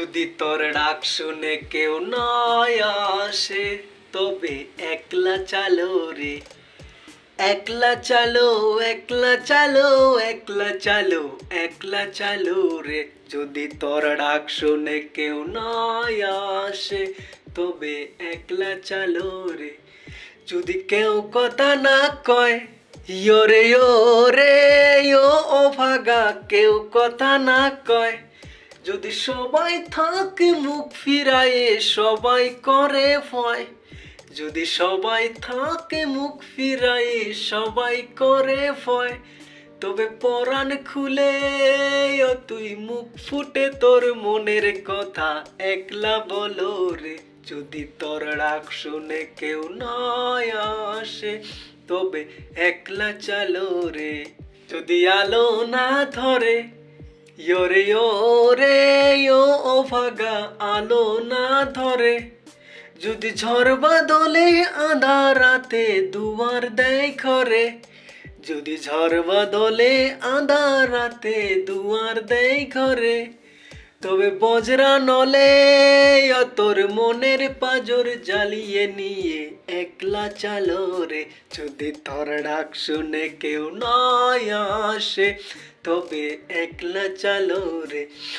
যদি তোর ডাক শুনে কেউ নয় আসে, তবে একলা চালো রে। একলা চালো একলা চালো একলা চালো একলা চালো রে। যদি তোর ডাক শুনে কেউ নয় আসে, তবে একলা চালো রে। যদি কেউ কথা না কয় ইয়োরে ইয়োরে ইয়ো ও ভাগা। কেউ কথা না কয় যদি সবাই থাকে, মুখ ফিরায়ে সবাই করে ভয়। যদি সবাই থাকে, মুখ ফিরায়ে সবাই করে ভয়। তবে পরাণ খুলে ও তুই মুখ ফুটে তোর মনের কথা একলা বলো রে। যদি তোর ডাক শুনে কেউ নয় আসে, তবে একলা চালো রে। যদি আলো না ধরে ইয়োরে ইয়োরে ইয়ো ও ফাগা আলো না ধরে। যদি ঝড় বাদলে আধা রাতে দুয়ার দেয় খরে যদি ঝড় বাদলে আধা রাতে দুয়ার দেয় ঘরে। তবে বজরা নলে তোর মনের পাজর জ্বালিয়ে নিয়ে একলা চালো রে। যদি তোর ডাক শুনে কেউ নয় আসে, তবে একলা চালো রে।